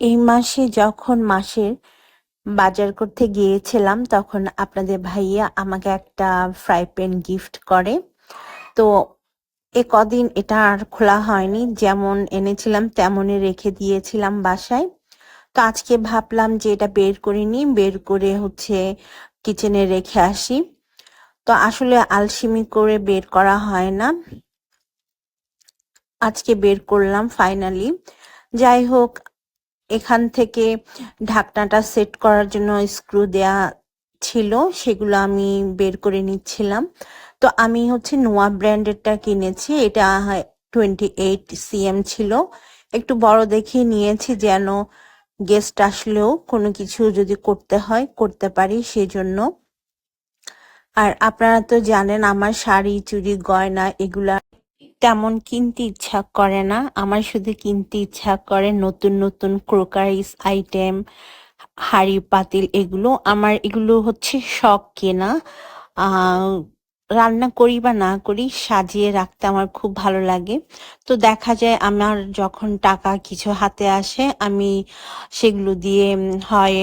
এই মাসে যখন মাসের বাজার করতে গিয়েছিলাম, তখন আপনাদের ভাইয়া আমাকে একটা ফ্রাই প্যান গিফট করে। তো এ কদিন এটা আর খোলা হয়নি, যেমন এনেছিলাম তেমনই রেখে দিয়েছিলাম বাসায়। তো আজকে ভাবলাম যে এটা বের করে নিই, বের করে হচ্ছে কিচেনে রেখে আসি। তো আসলে আলসিমি করে বের করা হয় না। আজকে বের করলাম ফাইনালি যাই হোক এখান থেকে ঢাকনাটা সেট করার জন্য স্ক্রু দেয়া ছিল, সেগুলো আমি বের করে নিচ্ছিলাম। তো আমি হচ্ছে নোয়া ব্র্যান্ডেরটা কিনেছি, এটা টোয়েন্টি এইট সিএম ছিল। একটু বড় দেখে নিয়েছি যেন গেস্ট আসলেও কোনো কিছু যদি করতে হয়, করতে পারি সেজন্য। আর আপনারা তো জানেন, আমার শাড়ি, চুড়ি, গয়না, এগুলা তেমন কিনতে ইচ্ছা করে না। আমার শুধু কিনতে ইচ্ছা করে নতুন নতুন ক্রোকারিস আইটেম, হাঁড়ি, পাতিল এগুলো। আমার এগুলো হচ্ছে শখ কেনা। রান্না করি বা না করি সাজিয়ে রাখতে আমার খুব ভালো লাগে। তো দেখা যায় আমার যখন টাকা কিছু হাতে আসে, আমি সেগুলো দিয়ে হয়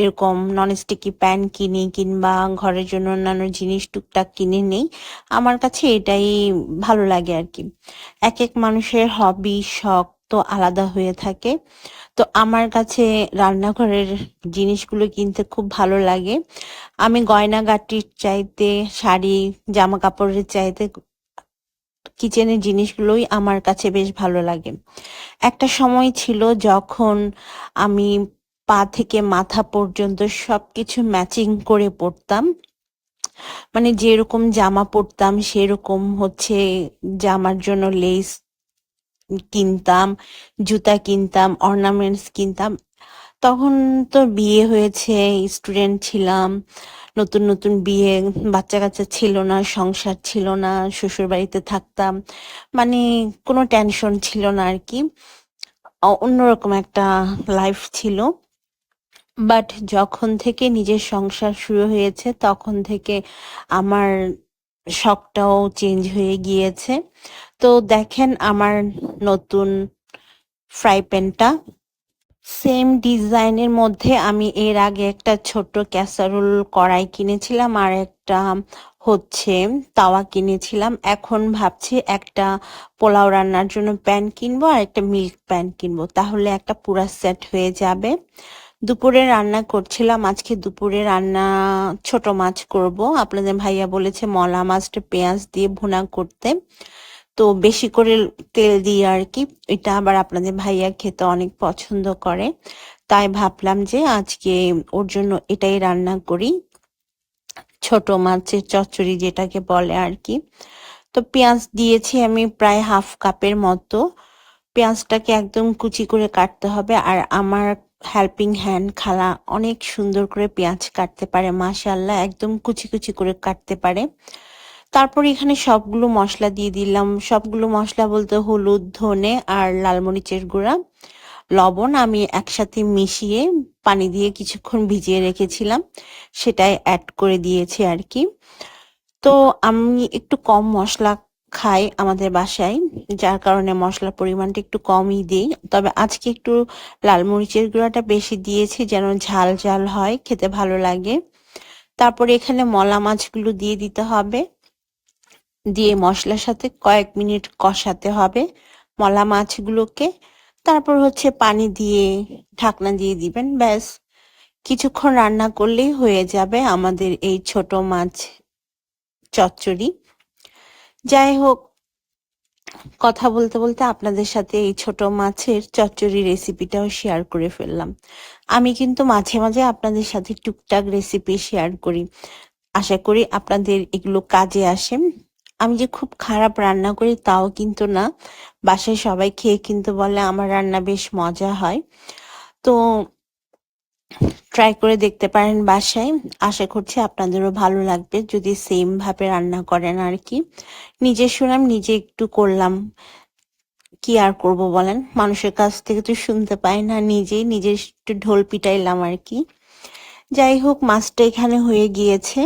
এরকম ননস্টিকি প্যান কিনি কিংবা ঘরের জন্য অন্যান্য জিনিস টুকটাক কিনে নেই। আমার কাছে এটাই ভালো লাগে আর কি এক এক মানুষের হবি শখ তো আলাদা হয়ে থাকে। তো আমার কাছে রান্নাঘরের জিনিসগুলো কিনতে খুব ভালো লাগে। আমি গয়নাগাটির চাইতে, শাড়ি জামা কাপড়ের চাইতে কিচেনের জিনিসগুলোই আমার কাছে বেশ ভালো লাগে। একটা সময় ছিল যখন আমি পা থেকে মাথা পর্যন্ত সবকিছু ম্যাচিং করে পরতাম। মানে যেরকম জামা পরতাম, সেরকম হচ্ছে জামার জন্য লেস কিনতাম, জুতা কিনতাম অর্নামেন্টস কিনতাম। তখন তো বিয়ে হয়েছে স্টুডেন্ট ছিলাম, নতুন নতুন বিয়ে বাচ্চা কাচ্চা ছিল না, সংসার ছিল না শ্বশুর বাড়িতে থাকতাম। মানে কোনো টেনশন ছিল না আর কি। অন্যরকম একটা লাইফ ছিল। বাট যখন থেকে নিজের সংসার শুরু হয়েছে, তখন থেকে আমার শখটাও চেঞ্জ হয়ে গিয়েছে। তো দেখেন আমার নতুন ফ্রাই প্যানটা সেম ডিজাইনের মধ্যে আমি এর আগে একটা ছোট্ট ক্যাসারোল কড়াই কিনেছিলাম আর একটা হচ্ছে তাওয়া কিনেছিলাম। এখন ভাবছি একটা পোলাও রান্নার জন্য প্যান কিনবো আর একটা মিল্ক প্যান কিনবো। তাহলে একটা পুরা সেট হয়ে যাবে। দুপুরে রান্না করছিলাম। আজকে দুপুরে রান্না ছোট মাছ করব। আপনাদের ভাইয়া বলেছে মলা মাছটা পেঁয়াজ দিয়ে ভুনা করতে। তো বেশি করে তেল দিয়ে আর কি। এটা আবার আপনাদের ভাইয়া খেতে অনেক পছন্দ করে। তাই ভাবলাম যে আজকে ওর জন্য এটাই রান্না করি। ছোট মাছের চচ্চড়ি যেটাকে বলে আর কি। তো পেঁয়াজ দিয়েছি আমি প্রায় হাফ কাপের মতো। পেঁয়াজটাকে একদম কুচি করে কাটতে হবে। আর আমার হেল্পিং হ্যান্ড খালা অনেক সুন্দর করে পেঁয়াজ কাটতে পারে, মাশাআল্লাহ, একদম কুচি কুচি করে কাটতে পারে। তারপর এখানে সবগুলো মশলা দিয়ে দিলাম। সবগুলো মশলা বলতে হলুদ, ধনে আর লাল মরিচের গুঁড়া। লবণ আমি একসাথে মিশিয়ে পানি দিয়ে কিছুক্ষণ ভিজিয়ে রেখেছিলাম, সেটাই অ্যাড করে দিয়েছি আর কি। তো আমি একটু কম মশলা খাই আমাদের বাসায়, যার কারণে মশলার পরিমাণটা একটু কমই দিই। তবে আজকে একটু লাল মরিচের গুঁড়াটা বেশি দিয়েছি, যেন ঝাল ঝাল হয়, খেতে ভালো লাগে। তারপরে এখানে মলা মাছগুলো দিয়ে দিতে হবে। দিয়ে মশলার সাথে কয়েক মিনিট কষাতে হবে মলা মাছগুলোকে। তারপর হচ্ছে পানি দিয়ে ঢাকনা দিয়ে দিবেন, ব্যাস। কিছুক্ষণ রান্না করলেই হয়ে যাবে আমাদের এই ছোট মাছ চচ্চড়ি। যাই হোক, কথা বলতে বলতে আপনাদের সাথে এই ছোট মাছের চচ্চড়ি রেসিপিটাও শেয়ার করে ফেললাম। আমি কিন্তু মাঝে মাঝে আপনাদের সাথে টুকটাক রেসিপি শেয়ার করি। আশা করি আপনাদের এগুলো কাজে আসে। আমি যে খুব খারাপ রান্না করি তাও কিন্তু না। বাসায় সবাই খেয়ে কিন্তু বলে, আমার রান্না বেশ মজা হয়। তো ট্রাই করে দেখতে পারেন বাসায়। আশা করছি আপনাদেরও ভালো লাগবে যদি সেম ভাবে রান্না করেন আর কি নিজে শুনলাম নিজে একটু করলাম। কি আর করব বলেন? মানুষের কাছ থেকে তো শুনতে পাই না নিজেই নিজে একটু ঢোল পিটাইলাম আর কি যাই হোক, মাছটা এখানে হয়ে গিয়েছে।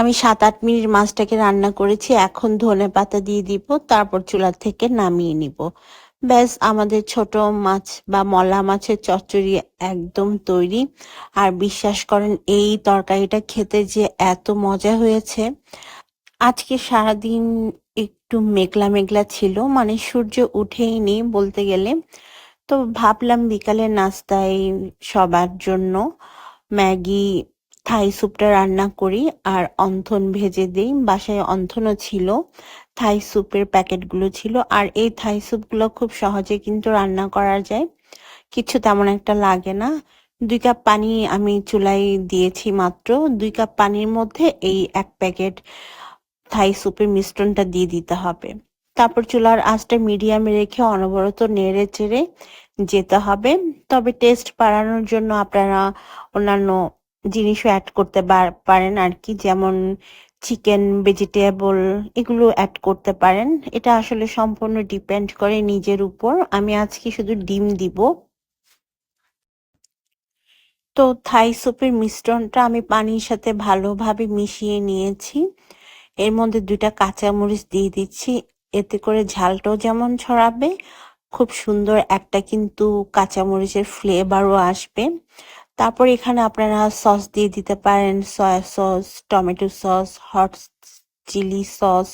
আমি সাত আট মিনিট মাছটাকে রান্না করেছি। এখন ধনে পাতা দিয়ে দিব, তারপর চুলা থেকে নামিয়ে নিব। ব্যাস, আমাদের ছোট মাছ বা মলা মাছের চচ্চড়ি একদম তৈরি। আর বিশ্বাস করেন, এই তরকারিটা খেতে যে এত মজা হয়েছে। আজকে সারাদিন একটু মেঘলা মেঘলা ছিল মানে সূর্য উঠেই উঠেইনি বলতে গেলে। তো ভাবলাম বিকালে নাস্তায় সবার জন্য ম্যাগি থাই স্যুপটা রান্না করি আর অন্থন ভেজে দিই। বাসায় অন্থনও ছিল, থাই স্যুপের প্যাকেটগুলো ছিল আর এই থাই স্যুপগুলো খুব সহজে কিন্তু রান্না করা যায়। কিছু তেমন একটা লাগে না। দুই কাপ পানি আমি চুলায় দিয়েছি মাত্র। দুই কাপ পানির মধ্যে এই এক প্যাকেট থাই স্যুপের মিশ্রণটা দিয়ে দিতে হবে। তারপর চুলার আঁচটা মিডিয়ামে রেখে অনবরত নেড়ে চেড়ে যেতে হবে। তবে টেস্ট বাড়ানোর জন্য আপনারা অন্যান্য জিনিসও অ্যাড করতে পারেন আর কি যেমন চিকেন ভেজিটেবল এগুলো অ্যাড করতে পারেন। এটা আসলে সম্পূর্ণ ডিপেন্ড করে নিজের উপর। আমি আজকে শুধু ডিম দিব। তো থাই স্যুপের মিশ্রণটা আমি পানির সাথে ভালোভাবে মিশিয়ে নিয়েছি। এর মধ্যে দুইটা কাঁচামরিচ দিয়ে দিচ্ছি। এতে করে ঝালটাও যেমন ছড়াবে, খুব সুন্দর একটা কিন্তু কাঁচামরিচের ফ্লেভারও আসবে। তারপর এখানে আপনারা সস দিয়ে দিতে পারেন soya sauce tomato sauce hot chilli sauce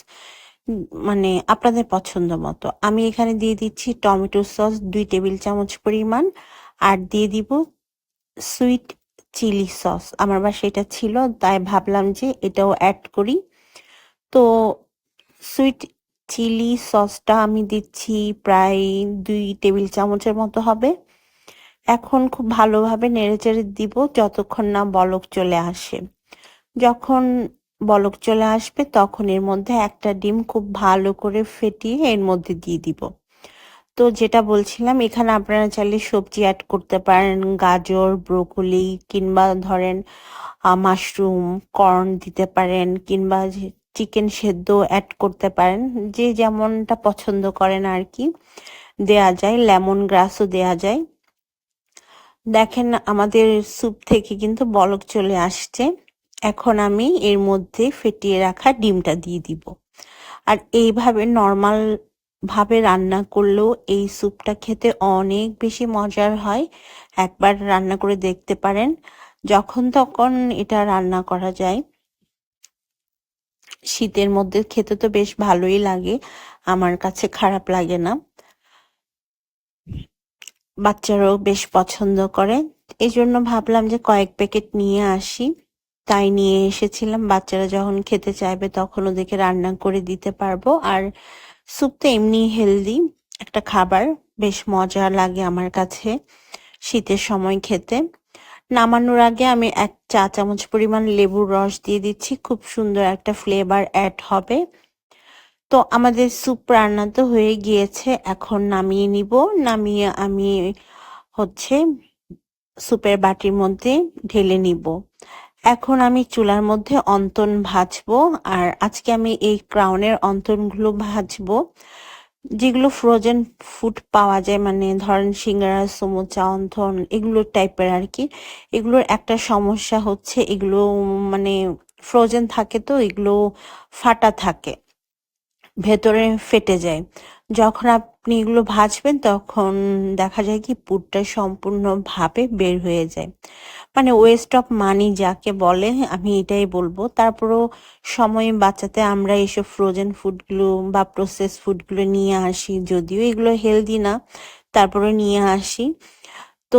মানে আপনাদের পছন্দ মতো। আমি এখানে দিয়ে দিচ্ছি টমেটো সস দুই টেবিল চামচ পরিমাণ আর দিয়ে দিব সুইট চিলি সস আমার বাসায় এটা ছিল, তাই ভাবলাম যে এটাও অ্যাড করি। তো সুইট চিলি সসটা আমি দিচ্ছি প্রায় দুই টেবিল চামচের মতো হবে। এখন খুব ভালোভাবে নেড়েচেড়ে দিব যতক্ষণ না বলক চলে আসে। যখন বলক চলে আসবে তখন এর মধ্যে একটা ডিম খুব ভালো করে ফেটিয়ে এর মধ্যে দিয়ে দিব। তো যেটা বলছিলাম, এখানে আপনারা চাইলে সবজি অ্যাড করতে পারেন, গাজর, ব্রোকলি কিংবা ধরেন মাশরুম কর্ন দিতে পারেন কিংবা চিকেন সেদ্ধ অ্যাড করতে পারেন। যে যেমনটা পছন্দ করেন আর কি, দেয়া যায় লেমন গ্রাসও দেয়া যায়। দেখেন আমাদের স্যুপ থেকে কিন্তু বলক চলে আসছে। এখন আমি এর মধ্যে ফেটিয়ে রাখা ডিমটা দিয়ে দিব। আর এইভাবে নর্মাল ভাবে রান্না করলেও এই স্যুপটা খেতে অনেক বেশি মজার হয়। একবার রান্না করে দেখতে পারেন। যখন তখন এটা রান্না করা যায়। শীতের মধ্যে খেতে তো বেশ ভালোই লাগে। আমার কাছে খারাপ লাগে না। বাচ্চারাও বেশ পছন্দ করে। এই জন্য ভাবলাম যে কয়েক প্যাকেট নিয়ে আসি। তাই নিয়ে এসেছিলাম। বাচ্চারা যখন খেতে চাইবে তখন ওদেরকে রান্না করে দিতে পারব। আর স্যুপ তো এমনি হেলদি একটা খাবার। বেশ মজা লাগে আমার কাছে শীতের সময় খেতে। নামানোর আগে আমি এক চা চামচ পরিমাণ লেবুর রস দিয়ে দিচ্ছি। খুব সুন্দর একটা ফ্লেভার অ্যাড হবে। তো আমাদের স্যুপ রান্না তো হয়ে গিয়েছে, এখন নামিয়ে নিব। নামিয়ে আমি হচ্ছে স্যুপের বাটির মধ্যে ঢেলে নিব। এখন আমি চুলার মধ্যে অন্তন ভাজবো, আর আজকে আমি এই ক্রাউনের অন্তনগুলো ভাজবো, যেগুলো ফ্রোজেন ফুড পাওয়া যায় মানে ধরেন সিঙ্গারা, সমুচা অন্থন এগুলো টাইপের আর কি। এগুলোর একটা সমস্যা হচ্ছে, এগুলো মানে ফ্রোজেন থাকে তো, এগুলো ফাটা থাকে। ভেতরে ফেটে যায়। যখন আপনি এগুলো ভাজবেন, তখন দেখা যায় কি পুরটা সম্পূর্ণভাবে বের হয়ে যায়। মানে ওয়েস্ট অফ মানি যাকে বলে, আমি এটাই বলব। তারপরও সময় বাঁচাতে আমরা এইসব ফ্রোজেন ফুডগুলো বা প্রসেস ফুডগুলো নিয়ে আসি, যদিও এগুলো হেলদি না তারপরে নিয়ে আসি। তো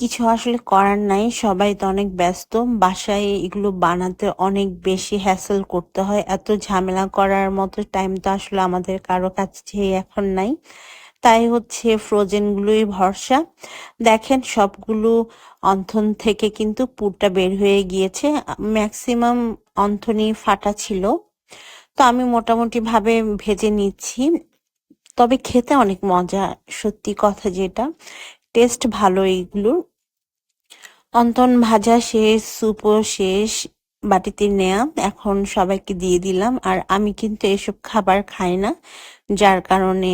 কিছু আসলে করার নাই। সবাই তো অনেক ব্যস্ত। বাসায় এগুলো বানাতে অনেক বেশি হ্যাসেল করতে হয়। এত ঝামেলা করার মতো টাইম তো আসলে আমাদের কারও কাছে এখন নাই। তাই হচ্ছে ফ্রোজেনগুলোই ভরসা। দেখেন সবগুলো অন্থন থেকে কিন্তু পুরটা বের হয়ে গিয়েছে। ম্যাক্সিমাম অন্থনই ফাটা ছিল। তো আমি মোটামুটি ভাবে ভেজে নিচ্ছি। তবে খেতে অনেক মজা, সত্যি কথা যেটা। টেস্ট ভালো এইগুলোর অন্তন ভাজা শেষ স্যুপও শেষ, বাটিতে নেয়া। এখন সবাইকে দিয়ে দিলাম। আর আমি কিন্তু এসব খাবার খাই না, যার কারণে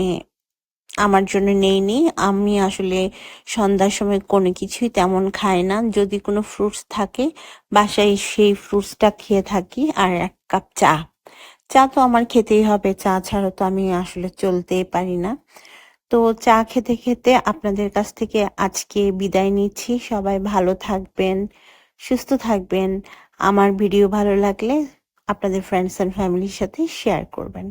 আমার জন্য নেইনি আমি আসলে সন্ধ্যার সময় কোনো কিছুই তেমন খাই না। যদি কোনো ফ্রুটস থাকে, বাসায় সেই ফ্রুটসটা খেয়ে থাকি। আর এক কাপ চা। চা তো আমার খেতেই হবে। চা ছাড়া তো আমি আসলে চলতেই পারি না। তো চা খেতে খেতে আপনাদের কাছ থেকে আজকে বিদায় নিচ্ছি। সবাই ভালো থাকবেন, সুস্থ থাকবেন। আমার ভিডিও ভালো লাগলে আপনাদের ফ্রেন্ডস অ্যান্ড ফ্যামিলির সাথে শেয়ার করবেন।